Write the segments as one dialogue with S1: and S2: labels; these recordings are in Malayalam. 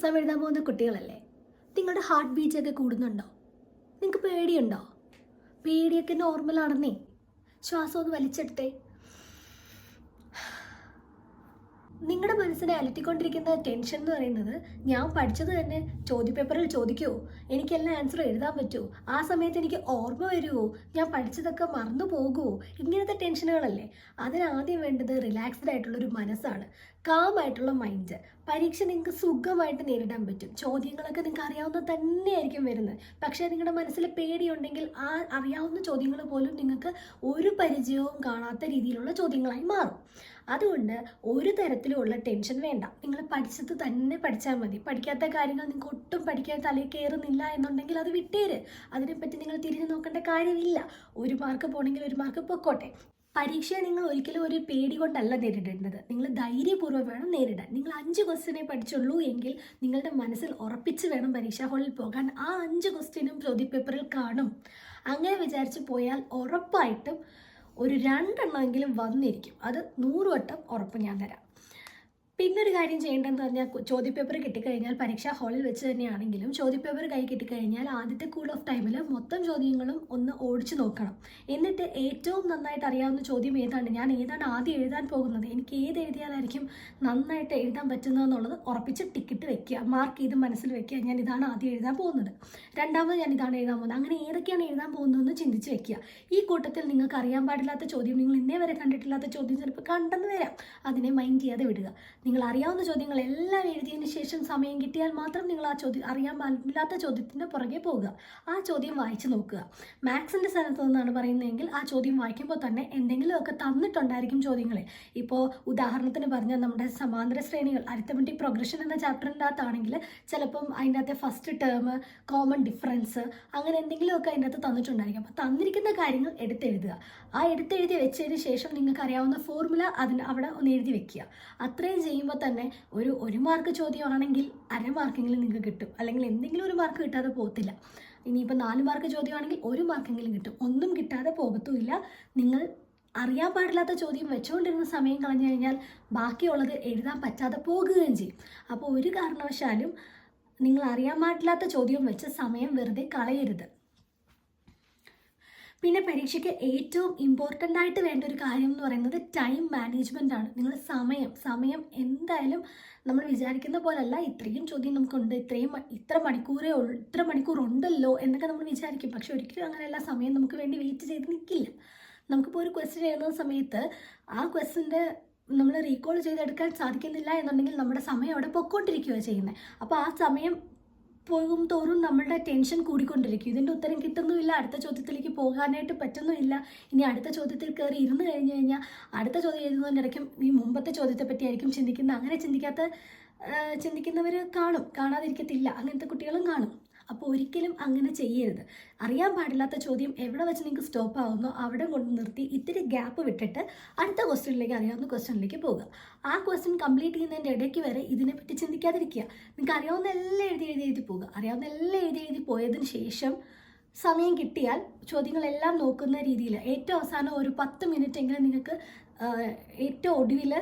S1: എക്സാം എഴുതാൻ പോകുന്ന കുട്ടികളല്ലേ? നിങ്ങളുടെ ഹാർട്ട് ബീറ്റ് ഒക്കെ കൂടുന്നുണ്ടോ? നിങ്ങൾക്ക് പേടിയുണ്ടോ? പേടിയൊക്കെ നോർമലാണെന്നേ ശ്വാസം ഒന്ന് വലിച്ചെടുത്തേ. നിങ്ങളുടെ മനസ്സിനെ അലറ്റിക്കൊണ്ടിരിക്കുന്ന ടെൻഷൻ എന്ന് പറയുന്നത് ഞാൻ പഠിച്ചത് തന്നെ ചോദ്യപേപ്പറിൽ ചോദിക്കുമോ എനിക്കെല്ലാം ആൻസർ എഴുതാൻ പറ്റുമോ ആ സമയത്ത് എനിക്ക് ഓർമ്മ വരുമോ ഞാൻ പഠിച്ചതൊക്കെ മറന്നു പോകുമോ ഇങ്ങനത്തെ ടെൻഷനുകളല്ലേ അതിനാദ്യം വേണ്ടത് റിലാക്സ്ഡ് ആയിട്ടുള്ള ഒരു മനസ്സാണ്. കാം ആയിട്ടുള്ള മൈൻഡ് പരീക്ഷ നിങ്ങൾക്ക് സുഖമായിട്ട് നേരിടാൻ പറ്റും. ചോദ്യങ്ങളൊക്കെ നിങ്ങൾക്ക് അറിയാവുന്ന തന്നെയായിരിക്കും വരുന്നത്. പക്ഷേ നിങ്ങളുടെ മനസ്സിൽ പേടിയുണ്ടെങ്കിൽ ആ അറിയാവുന്ന ചോദ്യങ്ങൾ പോലും നിങ്ങൾക്ക് ഒരു പരിചയവും കാണാത്ത രീതിയിലുള്ള ചോദ്യങ്ങളായി മാറും. അതുകൊണ്ട് ഒരു തരത്തിലുമുള്ള ടെൻഷൻ വേണ്ട. നിങ്ങൾ പഠിച്ചത് തന്നെ പഠിച്ചാൽ മതി. പഠിക്കാത്ത കാര്യങ്ങൾ നിങ്ങൾക്ക് ഒട്ടും പഠിക്കാൻ തലയിൽ കയറുന്നില്ല എന്നുണ്ടെങ്കിൽ അത് വിട്ടേര്. അതിനെപ്പറ്റി നിങ്ങൾ തിരിഞ്ഞു നോക്കേണ്ട കാര്യമില്ല. ഒരു മാർക്ക് പോണെങ്കിൽ ഒരു മാർക്ക് പൊക്കോട്ടെ. പരീക്ഷയെ നിങ്ങൾ ഒരിക്കലും ഒരു പേടി കൊണ്ടല്ല നേരിടേണ്ടത്. നിങ്ങൾ ധൈര്യപൂർവം വേണം നേരിടാൻ. നിങ്ങൾ അഞ്ച് ക്വസ്റ്റ്യനെ പഠിച്ചുള്ളൂ എങ്കിൽ നിങ്ങളുടെ മനസ്സിൽ ഉറപ്പിച്ച് വേണം പരീക്ഷാ ഹാളിൽ പോകാൻ. ആ അഞ്ച് ക്വസ്റ്റ്യനും ചോദ്യപേപ്പറിൽ കാണും. അങ്ങനെ വിചാരിച്ച് പോയാൽ ഉറപ്പായിട്ടും ഒരു രണ്ടെണ്ണമെങ്കിലും വന്നിരിക്കും. അത് നൂറ് വട്ടം ഉറപ്പ് ഞാൻ തരാം. പിന്നെ ഒരു കാര്യം ചെയ്യേണ്ടതെന്ന് പറഞ്ഞാൽ ചോദ്യപേപ്പർ കിട്ടിക്കഴിഞ്ഞാൽ പരീക്ഷാ ഹാളിൽ വെച്ച് തന്നെയാണെങ്കിലും ചോദ്യപേപ്പർ കൈ കിട്ടിക്കഴിഞ്ഞാൽ ആദ്യത്തെ കൂൾ ഓഫ് ടൈമിൽ മൊത്തം ചോദ്യങ്ങളും ഒന്ന് ഓടിച്ചു നോക്കണം. എന്നിട്ട് ഏറ്റവും നന്നായിട്ട് അറിയാവുന്ന ചോദ്യം ഏതാണ്? ഞാൻ ഏതാണ് ആദ്യം എഴുതാൻ പോകുന്നത്? എനിക്ക് ഏത് എഴുതിയാലായിരിക്കും നന്നായിട്ട് എഴുതാൻ പറ്റുന്നതെന്നുള്ളത് ഉറപ്പിച്ച് ടിക്കറ്റ് വെക്കുക. മാർക്ക് ചെയ്ത് മനസ്സിൽ വെക്കുക. ഞാൻ ഇതാണ് ആദ്യം എഴുതാൻ പോകുന്നത്. രണ്ടാമത് ഞാൻ ഇതാണ് എഴുതാൻ പോകുന്നത്. അങ്ങനെ ഏതൊക്കെയാണ് എഴുതാൻ പോകുന്നതെന്ന് ചിന്തിച്ച് വെക്കുക. ഈ കൂട്ടത്തിൽ നിങ്ങൾക്ക് അറിയാൻ പാടില്ലാത്ത ചോദ്യം നിങ്ങൾ ഇന്നേ വരെ കണ്ടിട്ടില്ലാത്ത ചോദ്യം ചിലപ്പോൾ കണ്ടെന്ന് വരാം. അതിനെ മൈൻഡ് ചെയ്യാതെ വിടുക. നിങ്ങൾ അറിയാവുന്ന ചോദ്യങ്ങൾ എല്ലാം എഴുതിയതിന് ശേഷം സമയം കിട്ടിയാൽ മാത്രം നിങ്ങൾ ആ ചോദ്യം അറിയാൻ പാടില്ലാത്ത ചോദ്യത്തിന്റെ പുറകെ പോകുക ആ ചോദ്യം വായിച്ചു നോക്കുക. മാത്സിന്റെ സ്ഥലത്ത് നിന്നാണ് പറയുന്നതെങ്കിൽ ആ ചോദ്യം വായിക്കുമ്പോൾ തന്നെ എന്തെങ്കിലുമൊക്കെ തന്നിട്ടുണ്ടായിരിക്കും ചോദ്യങ്ങളെ. ഇപ്പോൾ ഉദാഹരണത്തിന് പറഞ്ഞാൽ നമ്മുടെ സമാന്തര ശ്രേണികൾ അരിത്തമെറ്റിക് പ്രൊഗ്രഷൻ എന്ന ചാപ്റ്ററിന്റെ അകത്താണെങ്കിൽ ചിലപ്പം അതിന്റെ ഫസ്റ്റ് ടേം കോമൺ ഡിഫറൻസ് അങ്ങനെ എന്തെങ്കിലുമൊക്കെ അതിന്റെ അകത്ത് തന്നിട്ടുണ്ടായിരിക്കും. അപ്പോൾ തന്നിരിക്കുന്ന കാര്യങ്ങൾ എടുത്തെഴുതുക. ആ എടുത്തെഴുതി വെച്ചതിന് ശേഷം നിങ്ങൾക്ക് അറിയാവുന്ന ഫോർമുല അതിന് അവിടെ ഒന്ന് എഴുതി വെക്കുക. അത്രയും ചെയ്യുമ്പോൾ തന്നെ ഒരു ഒരു മാർക്ക് ചോദ്യമാണെങ്കിൽ അര മാർക്കെങ്കിലും നിങ്ങൾക്ക് കിട്ടും. അല്ലെങ്കിൽ എന്തെങ്കിലും ഒരു മാർക്ക് കിട്ടാതെ പോകത്തില്ല. ഇനിയിപ്പോൾ നാല് മാർക്ക് ചോദ്യമാണെങ്കിൽ ഒരു മാർക്കെങ്കിലും കിട്ടും. ഒന്നും കിട്ടാതെ പോകത്തുമില്ല. നിങ്ങൾ അറിയാൻ പാടില്ലാത്ത ചോദ്യം വെച്ചുകൊണ്ടിരുന്ന സമയം കളഞ്ഞു കഴിഞ്ഞാൽ ബാക്കിയുള്ളത് എഴുതാൻ പറ്റാതെ പോകുകയും ചെയ്യും. അപ്പോൾ ഒരു കാരണവശാലും നിങ്ങൾ അറിയാൻ പാടില്ലാത്ത ചോദ്യം വെച്ച് സമയം വെറുതെ കളയരുത്. പിന്നെ പരീക്ഷയ്ക്ക് ഏറ്റവും ഇമ്പോർട്ടന്റ് ആയിട്ട് വേണ്ട ഒരു കാര്യം എന്ന് പറയുന്നത് ടൈം മാനേജ്മെന്റ് ആണ്. നിങ്ങൾ സമയം സമയം എന്തായാലും നമ്മൾ വിചാരിക്കുന്ന പോലല്ല. ഇത്രയും ചോദ്യം നമുക്കുണ്ട്. ഇത്രയും ഇത്ര മണിക്കൂറേ ഉള്ളൂ ഇത്ര മണിക്കൂർ ഉണ്ടല്ലോ എന്നൊക്കെ നമ്മൾ വിചാരിക്കും. പക്ഷെ ഒരിക്കലും അങ്ങനെയല്ല. സമയം നമുക്ക് വേണ്ടി വെയിറ്റ് ചെയ്ത് നിൽക്കില്ല നമുക്കിപ്പോൾ ഒരു ക്വസ്റ്റ്യൻ എഴുതുന്ന സമയത്ത് ആ ക്വസ്റ്റിന്റെ നമ്മൾ റീകോൾ ചെയ്തെടുക്കാൻ സാധിക്കുന്നില്ല എന്നുണ്ടെങ്കിൽ നമ്മുടെ സമയം അവിടെ പൊക്കോണ്ടിരിക്കുകയാണ് ചെയ്യുന്നത് അപ്പോൾ ആ സമയം പോകും തോറും നമ്മളുടെ ടെൻഷൻ കൂടിക്കൊണ്ടിരിക്കും. ഇതിന്റെ ഉത്തരം കിട്ടുന്നുമില്ല. അടുത്ത ചോദ്യത്തിലേക്ക് പോകാനായിട്ട് പറ്റുന്നുമില്ല. ഇനി അടുത്ത ചോദ്യത്തിൽ കയറി ഇരുന്ന് കഴിഞ്ഞ് കഴിഞ്ഞാൽ അടുത്ത ചോദ്യം എഴുതുന്നതിനിടയ്ക്കും ഈ മുമ്പത്തെ ചോദ്യത്തെ പറ്റിയായിരിക്കും ചിന്തിക്കുന്നത്. അങ്ങനെ ചിന്തിക്കാത്ത ചിന്തിക്കുന്നവർ കാണും. കാണാതിരിക്കത്തില്ല. അങ്ങനത്തെ കുട്ടികളും കാണും. അപ്പോൾ ഒരിക്കലും അങ്ങനെ ചെയ്യരുത്. അറിയാൻ പാടില്ലാത്ത ചോദ്യം എവിടെ വെച്ച് നിങ്ങൾക്ക് സ്റ്റോപ്പ് ആവുന്നോ അവിടെ കൊണ്ട് നിർത്തി ഇത്തിരി ഗ്യാപ്പ് വിട്ടിട്ട് അടുത്ത ക്വസ്റ്റ്യനിലേക്ക് അറിയാവുന്ന ക്വസ്റ്റ്യനിലേക്ക് പോകുക ആ ക്വസ്റ്റ്യൻ കംപ്ലീറ്റ് ചെയ്യുന്നതിന്റെ ഇടയ്ക്ക് വരെ ഇതിനെപ്പറ്റി ചിന്തിക്കാതിരിക്കുക. നിങ്ങൾക്ക് അറിയാവുന്ന എല്ലാം എഴുതി എഴുതി എഴുതി പോകുക അറിയാവുന്ന എല്ലാം എഴുതി എഴുതി പോയതിന് ശേഷം സമയം കിട്ടിയാൽ ചോദ്യങ്ങളെല്ലാം നോക്കുന്ന രീതിയിൽ ഏറ്റവും അവസാനം ഒരു പത്ത് മിനിറ്റ് എങ്കിലും നിങ്ങൾക്ക് ഏറ്റവും ഒടുവിൽ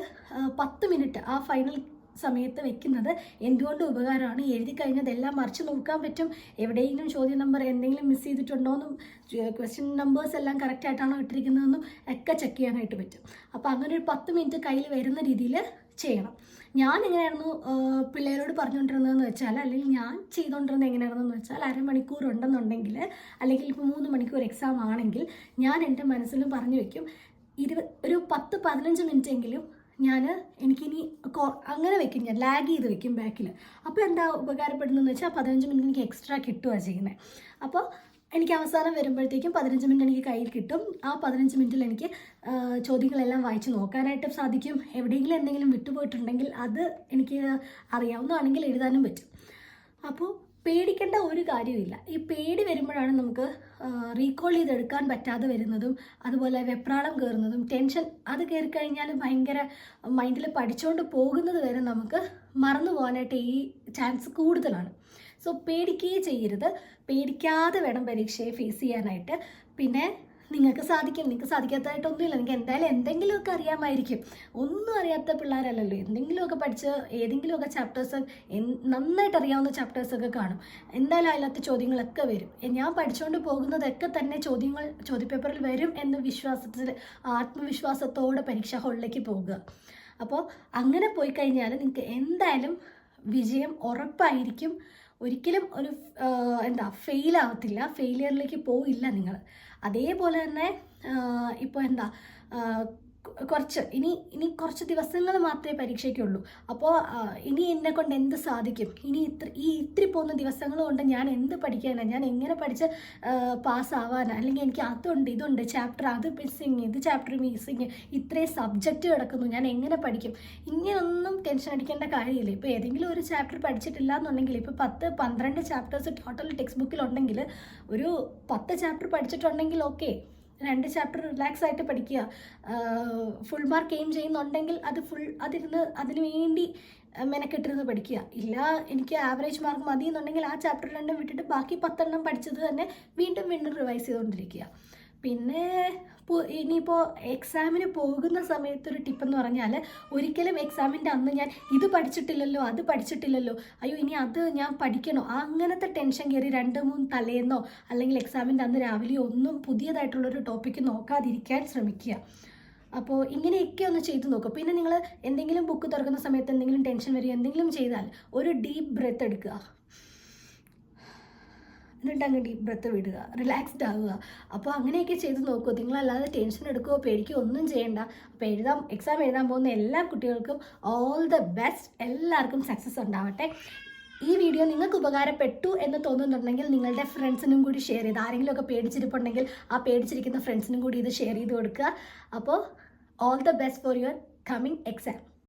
S1: പത്ത് മിനിറ്റ് ആ ഫൈനൽ സമയത്ത് വെക്കുന്നത്. എന്തുകൊണ്ട് ഉപകാരമാണ്? എഴുതി കഴിഞ്ഞതെല്ലാം മറിച്ച് നോക്കാൻ പറ്റും. എവിടെയെങ്കിലും ചോദ്യ നമ്പർ എന്തെങ്കിലും മിസ് ചെയ്തിട്ടുണ്ടോ എന്നും ക്വസ്റ്റ്യൻ നമ്പേഴ്സ് എല്ലാം കറക്റ്റ് ആയിട്ടാണോ ഇട്ടിരിക്കുന്നതെന്നും ഒക്കെ ചെക്ക് ചെയ്യാനായിട്ട് പറ്റും. അപ്പോൾ അങ്ങനെ ഒരു പത്ത് മിനിറ്റ് കയ്യിൽ വരുന്ന രീതിയിൽ ചെയ്യണം. ഞാൻ എങ്ങനെയായിരുന്നു പിള്ളേരോട് പറഞ്ഞുകൊണ്ടിരുന്നതെന്ന് വെച്ചാൽ അല്ലെങ്കിൽ ഞാൻ ചെയ്തുകൊണ്ടിരുന്നത് എങ്ങനെയായിരുന്നു വെച്ചാൽ അരമണിക്കൂർ ഉണ്ടെന്നുണ്ടെങ്കിൽ അല്ലെങ്കിൽ ഇപ്പോൾ മൂന്ന് മണിക്കൂർ എക്സാം ആണെങ്കിൽ ഞാൻ എന്റെ മനസ്സിലും പറഞ്ഞു വെക്കും ഇരുപത് ഒരു പത്ത് പതിനഞ്ച് മിനിറ്റ് എങ്കിലും ഞാൻ എനിക്കിനി അങ്ങനെ വെക്കും ഞാൻ ലാഗ് ചെയ്ത് വെക്കും ബാക്കിൽ അപ്പോൾ എന്താ ഉപകാരപ്പെടുന്നതെന്ന് വെച്ചാൽ പതിനഞ്ച് മിനിറ്റ് എനിക്ക് എക്സ്ട്രാ കിട്ടുകയാണ് ചെയ്യുന്നത് അപ്പോൾ എനിക്ക് അവസാനം വരുമ്പോഴത്തേക്കും പതിനഞ്ച് മിനിറ്റ് എനിക്ക് കയ്യിൽ കിട്ടും. ആ പതിനഞ്ച് മിനിറ്റിൽ എനിക്ക് ചോദ്യങ്ങളെല്ലാം വായിച്ച് നോക്കാനായിട്ട് സാധിക്കും. എവിടെയെങ്കിലും എന്തെങ്കിലും വിട്ടുപോയിട്ടുണ്ടെങ്കിൽ അത് എനിക്ക് അറിയാവുന്നതാണെങ്കിൽ എഴുതാനും പറ്റും. അപ്പോൾ പേടിക്കേണ്ട ഒരു കാര്യമില്ല ഈ പേടി വരുമ്പോഴാണ് നമുക്ക് റീകോൾ ചെയ്തെടുക്കാൻ പറ്റാതെ വരുന്നതും അതുപോലെ വെപ്രാളം കയറുന്നതും ടെൻഷൻ അത് കയറി കഴിഞ്ഞാൽ ഭയങ്കര മൈൻഡിൽ പഠിച്ചുകൊണ്ട് പോകുന്നത് വരെ നമുക്ക് മറന്നു പോകാനായിട്ട് ഈ ചാൻസ് കൂടുതലാണ്. സോ പേടിക്കുകയേ ചെയ്യരുത്. പേടിക്കാതെ വേണം പരീക്ഷയെ ഫേസ് ചെയ്യാനായിട്ട്. പിന്നെ നിങ്ങൾക്ക് സാധിക്കും നിങ്ങൾക്ക് സാധിക്കാത്തതായിട്ടൊന്നുമില്ല. നിങ്ങൾക്ക് എന്തായാലും എന്തെങ്കിലുമൊക്കെ അറിയാമായിരിക്കും. ഒന്നും അറിയാത്ത പിള്ളേരല്ലല്ലോ. എന്തെങ്കിലുമൊക്കെ പഠിച്ച് ഏതെങ്കിലുമൊക്കെ ചാപ്റ്റേഴ്സ് നന്നായിട്ട് അറിയാവുന്ന ചാപ്റ്റേഴ്സൊക്കെ കാണും. എന്തായാലും അതിനകത്ത് ചോദ്യങ്ങളൊക്കെ വരും. ഞാൻ പഠിച്ചുകൊണ്ട് പോകുന്നതൊക്കെ തന്നെ ചോദ്യങ്ങൾ ചോദ്യപേപ്പറിൽ വരും എന്ന വിശ്വാസത്തിൽ ആത്മവിശ്വാസത്തോടെ പരീക്ഷാ ഹാളിലേക്ക് പോകുക. അപ്പോൾ അങ്ങനെ പോയി കഴിഞ്ഞാൽ നിങ്ങൾക്ക് എന്തായാലും വിജയം ഉറപ്പായിരിക്കും. ഒരിക്കലും ഒരു എന്താ ഫെയിൽ ആവത്തില്ല. ഫെയിലിയറിലേക്ക് പോവില്ല നിങ്ങൾ അതേപോലെ തന്നെ ഇപ്പോൾ എന്താ കുറച്ച് ഇനി ഇനി കുറച്ച് ദിവസങ്ങൾ മാത്രമേ പരീക്ഷയ്ക്കുള്ളൂ. അപ്പോൾ ഇനി എന്നെ കൊണ്ട് എന്ത് സാധിക്കും? ഇനി ഇത്ര ഈ ഇത്തിരി പോകുന്ന ദിവസങ്ങൾ കൊണ്ട് ഞാൻ എന്ത് പഠിക്കാനാണ് ഞാൻ എങ്ങനെ പഠിച്ച് പാസ്സാവാനാണ് അല്ലെങ്കിൽ എനിക്ക് അതുണ്ട് ഇതുണ്ട് ചാപ്റ്റർ അത് മിസ്സിങ് ഇത് ചാപ്റ്റർ മിസ്സിങ് ഇത്രയും സബ്ജക്റ്റ് കിടക്കുന്നു ഞാൻ എങ്ങനെ പഠിക്കും? ഇങ്ങനൊന്നും ടെൻഷൻ അടിക്കേണ്ട കാര്യമില്ല. ഇപ്പോൾ ഏതെങ്കിലും ഒരു ചാപ്റ്റർ പഠിച്ചിട്ടില്ല എന്നുണ്ടെങ്കിൽ ഇപ്പോൾ പത്ത് പന്ത്രണ്ട് ചാപ്റ്റേഴ്സ് ടോട്ടൽ ടെക്സ്റ്റ് ബുക്കിലുണ്ടെങ്കിൽ ഒരു പത്ത് ചാപ്റ്റർ പഠിച്ചിട്ടുണ്ടെങ്കിൽ ഓക്കെ രണ്ട് ചാപ്റ്റർ റിലാക്സ് ആയിട്ട് പഠിക്കുക. ഫുൾ മാർക്ക് എയിം ചെയ്യുന്നുണ്ടെങ്കിൽ അത് ഫുൾ അതിരുന്ന് അതിനു വേണ്ടി മെനക്കെട്ടിരുന്ന് പഠിക്കുക. ഇല്ല എനിക്ക് ആവറേജ് മാർക്ക് മതി എന്നുണ്ടെങ്കിൽ ആ ചാപ്റ്റർ രണ്ടും വിട്ടിട്ട് ബാക്കി പത്തെണ്ണം പഠിച്ചത് തന്നെ വീണ്ടും വീണ്ടും റിവൈസ് ചെയ്തുകൊണ്ടിരിക്കുക. പിന്നെ ഇനിയിപ്പോൾ എക്സാമിന് പോകുന്ന സമയത്ത് ഒരു ടിപ്പ് എന്ന് പറഞ്ഞാൽ ഒരിക്കലും എക്സാമിന്റെ അന്ന് ഞാൻ ഇത് പഠിച്ചിട്ടില്ലല്ലോ അത് പഠിച്ചിട്ടില്ലല്ലോ അയ്യോ ഇനി അത് ഞാൻ പഠിക്കണോ? അങ്ങനത്തെ ടെൻഷൻ കയറി രണ്ട് മൂന്ന് തലേന്നോ അല്ലെങ്കിൽ എക്സാമിന്റെ അന്ന് രാവിലെ ഒന്നും പുതിയതായിട്ടുള്ളൊരു ടോപ്പിക്ക് നോക്കാതിരിക്കാൻ ശ്രമിക്കുക. അപ്പോൾ ഇങ്ങനെയൊക്കെ ഒന്ന് ചെയ്ത് നോക്കുക. പിന്നെ നിങ്ങൾ എന്തെങ്കിലും ബുക്ക് തുറക്കുന്ന സമയത്ത് എന്തെങ്കിലും ടെൻഷൻ വരിക എന്തെങ്കിലും ചെയ്താൽ ഒരു ഡീപ്പ് ബ്രെത്ത് എടുക്കുക. എന്നിട്ട് അങ്ങ് ഡീപ്പ് ബ്രത്ത് വിടുക റിലാക്സ്ഡ് ആവുക. അപ്പോൾ അങ്ങനെയൊക്കെ ചെയ്ത് നോക്കുക നിങ്ങളല്ലാതെ ടെൻഷൻ എടുക്കുകയോ പേടിക്കുകയോ ഒന്നും ചെയ്യണ്ട. അപ്പോൾ എഴുതാൻ എക്സാം എഴുതാൻ പോകുന്ന എല്ലാ കുട്ടികൾക്കും ഓൾ ദ ബെസ്റ്റ് എല്ലാവർക്കും സക്സസ് ഉണ്ടാവട്ടെ. ഈ വീഡിയോ നിങ്ങൾക്ക് ഉപകാരപ്പെട്ടു എന്ന് തോന്നുന്നുണ്ടെങ്കിൽ നിങ്ങളുടെ ഫ്രണ്ട്സിനും കൂടി ഷെയർ ചെയ്ത് ആരെങ്കിലുമൊക്കെ പേടിച്ചിരിപ്പുണ്ടെങ്കിൽ ആ പേടിച്ചിരിക്കുന്ന ഫ്രണ്ട്സിനും കൂടി ഇത് ഷെയർ ചെയ്ത് കൊടുക്കുക. അപ്പോൾ all the best for your coming exam